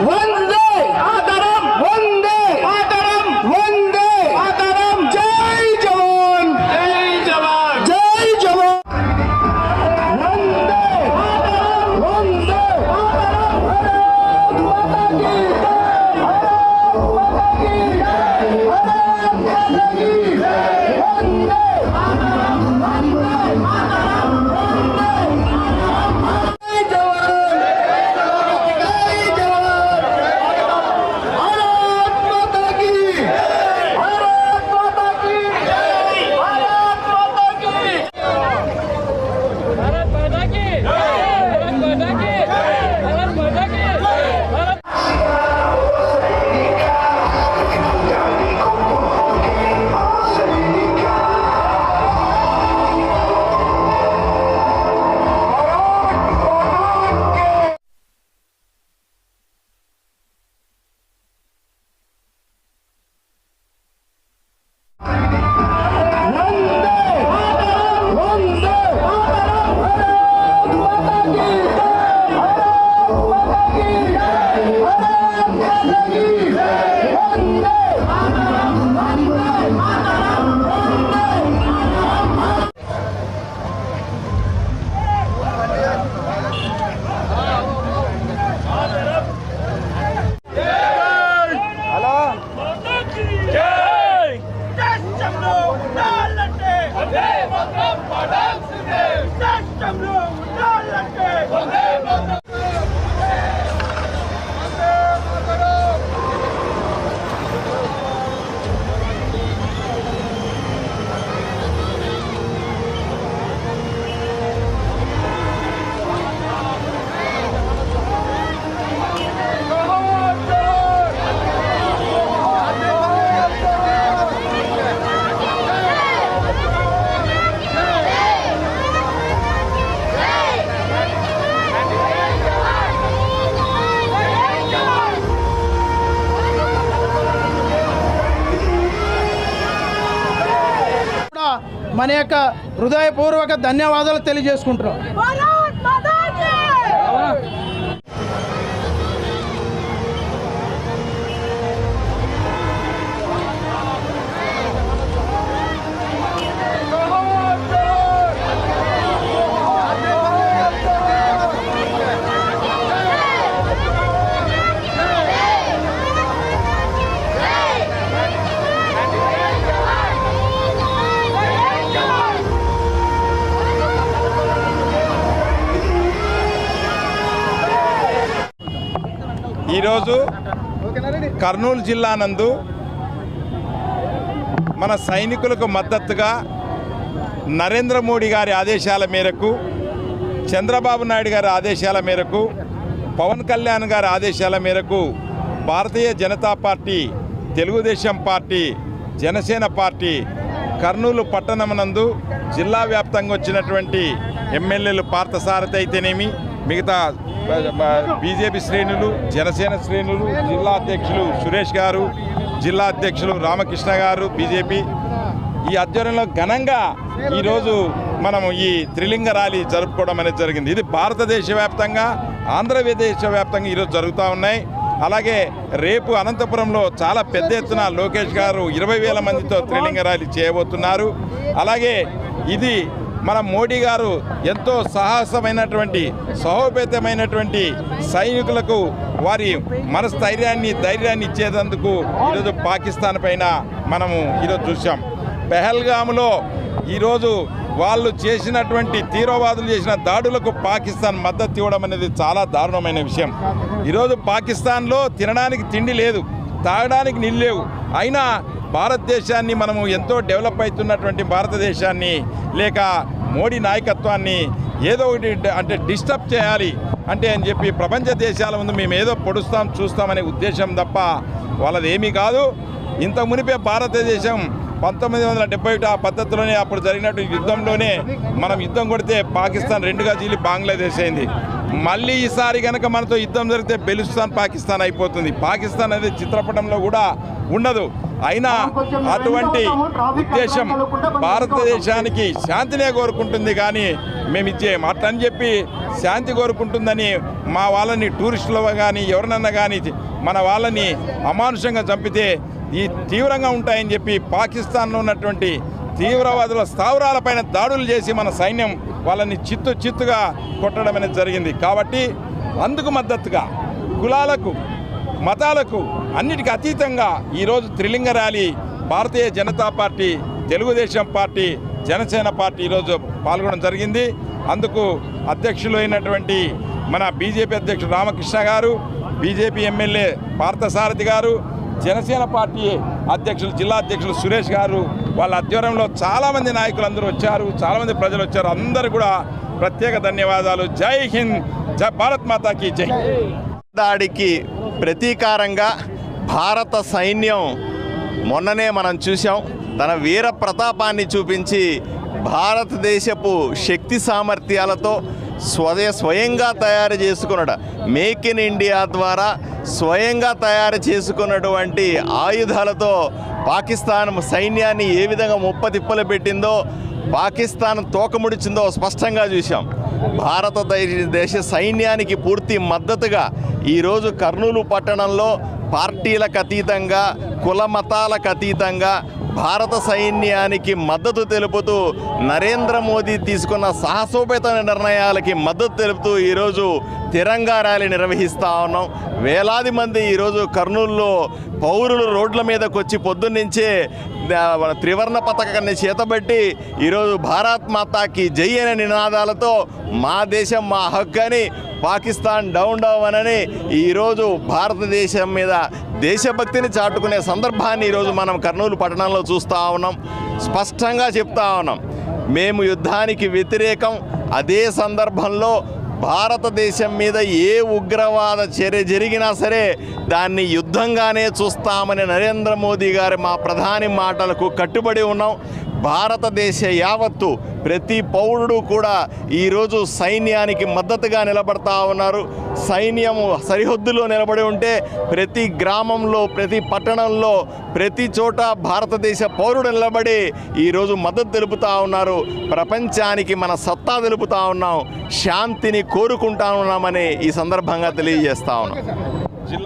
One Padam, Padam. మన యొక్క హృదయపూర్వక ధన్యవాదాలు తెలియజేసుకుంటున్నాం. ఈరోజు కర్నూలు జిల్లా నందు మన సైనికులకు మద్దతుగా నరేంద్ర మోడీ గారి ఆదేశాల మేరకు చంద్రబాబు నాయుడు గారి ఆదేశాల మేరకు పవన్ కళ్యాణ్ గారి ఆదేశాల మేరకు Bharatiya Janata Party Telugu Desam Party Janasena Party Kurnool పట్టణమునందు జిల్లా వ్యాప్తంగా వచ్చినటువంటి ఎమ్మెల్యేలు పార్థసారథి అయితేనేమి మిగతా బీజేపీ శ్రేణులు జనసేన శ్రేణులు జిల్లా అధ్యక్షులు సురేష్ గారు జిల్లా అధ్యక్షులు రామకృష్ణ గారు బీజేపీ. ఈ ఆధ్వర్యంలో ఘనంగా ఈరోజు మనం ఈ త్రిలింగ ర్యాలీ జరుపుకోవడం అనేది జరిగింది. ఇది భారతదేశ వ్యాప్తంగా ఆంధ్రప్రదేశ వ్యాప్తంగా ఈరోజు జరుగుతూ ఉన్నాయి. అలాగే రేపు అనంతపురంలో చాలా పెద్ద ఎత్తున లోకేష్ గారు ఇరవై వేల మందితో త్రిలింగ ర్యాలీ చేయబోతున్నారు. అలాగే ఇది మన మోడీ గారు ఎంతో సాహసమైనటువంటి సహోపేతమైనటువంటి సైనికులకు వారి మనస్థైర్యాన్ని ధైర్యాన్ని ఇచ్చేటందుకు ఈరోజు పాకిస్తాన్ పైన మనము ఈరోజు చూసాం పెహల్గాములో ఈరోజు వాళ్ళు చేసినటువంటి తీవ్రవాదులు చేసిన దాడులకు పాకిస్తాన్ మద్దతు ఇవ్వడం అనేది చాలా దారుణమైన విషయం. ఈరోజు పాకిస్తాన్లో తినడానికి తిండి లేదు తాగడానికి నీళ్ళు లేవు. అయినా భారతదేశాన్ని మనము ఎంతో డెవలప్ అవుతున్నటువంటి భారతదేశాన్ని లేక మోడీ నాయకత్వాన్ని ఏదో ఒకటి అంటే డిస్టర్బ్ చేయాలి అంటే అని చెప్పి ప్రపంచ దేశాల ముందు మేము ఏదో పొడుస్తాం చూస్తామనే ఉద్దేశం తప్ప వాళ్ళది ఏమీ కాదు. ఇంత మునిపే భారతదేశం పంతొమ్మిది వందల డెబ్బై ఒకటి ఆ పద్ధతిలోనే అప్పుడు జరిగినట్టు యుద్ధంలోనే మనం యుద్ధం కొడితే పాకిస్తాన్ రెండుగా చీలి బంగ్లాదేశ్ అయింది. మళ్ళీ ఈసారి కనుక మనతో యుద్ధం జరిగితే బెలుస్తాన్ పాకిస్తాన్ అయిపోతుంది. పాకిస్తాన్ అనేది చిత్రపటంలో కూడా ఉండదు. అయినా అటువంటి ఉద్దేశం భారతదేశానికి శాంతినే కోరుకుంటుంది కానీ మేము ఇచ్చేయం అట్లని చెప్పి శాంతి కోరుకుంటుందని మా వాళ్ళని టూరిస్టులు కానీ ఎవరినన్నా కానీ మన వాళ్ళని అమానుషంగా చంపితే ఈ తీవ్రంగా ఉంటాయని చెప్పి పాకిస్తాన్లో ఉన్నటువంటి తీవ్రవాదుల స్థావరాలపైన దాడులు చేసి మన సైన్యం వాళ్ళని చిత్తు చిత్తుగా కొట్టడం అనేది జరిగింది. కాబట్టి అందుకు మద్దతుగా కులాలకు మతాలకు అన్నిటికీ అతీతంగా ఈరోజు త్రిలింగ rally Bharatiya Janata Party Telugu Desam Party Janasena Party ఈరోజు పాల్గొనడం జరిగింది. అందుకు అధ్యక్షులు అయినటువంటి మన బీజేపీ అధ్యక్షుడు రామకృష్ణ గారు బీజేపీ ఎమ్మెల్యే పార్థసారథి గారు జనసేన పార్టీ అధ్యక్షులు జిల్లా అధ్యక్షులు సురేష్ గారు వాళ్ళ ఆధ్వర్యంలో చాలామంది నాయకులు అందరూ వచ్చారు చాలామంది ప్రజలు వచ్చారు. అందరూ కూడా ప్రత్యేక ధన్యవాదాలు. జై హింద్ జై భారత్ మాతాకి జై. దాడికి ప్రతీకారంగా భారత సైన్యం మొన్ననే మనం చూసాం తన వీర ప్రతాపాన్ని చూపించి భారతదేశపు శక్తి సామర్థ్యాలతో స్వదే స్వయంగా తయారు చేసుకున్నాడు మేక్ ఇన్ ఇండియా ద్వారా స్వయంగా తయారు చేసుకున్నటువంటి ఆయుధాలతో పాకిస్తాన్ సైన్యాన్ని ఏ విధంగా ముప్పతిప్పలు పెట్టిందో పాకిస్తాన్ తోకముడిచిందో స్పష్టంగా చూశాం. భారతదేశ సైన్యానికి పూర్తి మద్దతుగా ఈరోజు కర్నూలు పట్టణంలో పార్టీలకు అతీతంగా కుల మతాలకు అతీతంగా భారత సైన్యానికి మద్దతు తెలుపుతూ నరేంద్ర మోదీ తీసుకున్న సాహసోపేత నిర్ణయాలకి మద్దతు తెలుపుతూ ఈరోజు తిరంగా ర్యాలీ నిర్వహిస్తూ ఉన్నాం. వేలాది మంది ఈరోజు కర్నూలులో పౌరులు రోడ్ల మీదకి వచ్చి పొద్దున్నుంచే త్రివర్ణ పతాకాన్ని చేతబట్టి ఈరోజు భారత్ మాతాకి జై అనే నినాదాలతో మా దేశం మా హక్కు అని పాకిస్తాన్ డౌన్ డౌన్ అని ఈరోజు భారతదేశం మీద దేశభక్తిని చాటుకునే సందర్భాన్ని ఈరోజు మనం కర్నూలు పట్టణంలో చూస్తూ ఉన్నాం. స్పష్టంగా చెప్తా ఉన్నాం. మేము యుద్ధానికి వ్యతిరేకం. అదే సందర్భంలో భారతదేశం మీద ఏ ఉగ్రవాద చర్య జరిగినా సరే దాన్ని యుద్ధంగానే చూస్తామని నరేంద్ర మోదీ గారి మా ప్రధాని మాటలకు కట్టుబడి ఉన్నాం. భారతదేశ యావత్తు ప్రతి పౌరుడు కూడా ఈరోజు సైన్యానికి మద్దతుగా నిలబడతా ఉన్నారు. సైన్యము సరిహద్దులో నిలబడి ఉంటే ప్రతి గ్రామంలో ప్రతి పట్టణంలో ప్రతి చోట భారతదేశ పౌరుడు నిలబడి ఈరోజు మద్దతు తెలుపుతూ ఉన్నారు. ప్రపంచానికి మన సత్తా తెలుపుతా ఉన్నాం. శాంతిని కోరుకుంటా ఉన్నామని ఈ సందర్భంగా తెలియజేస్తా ఉన్నాం.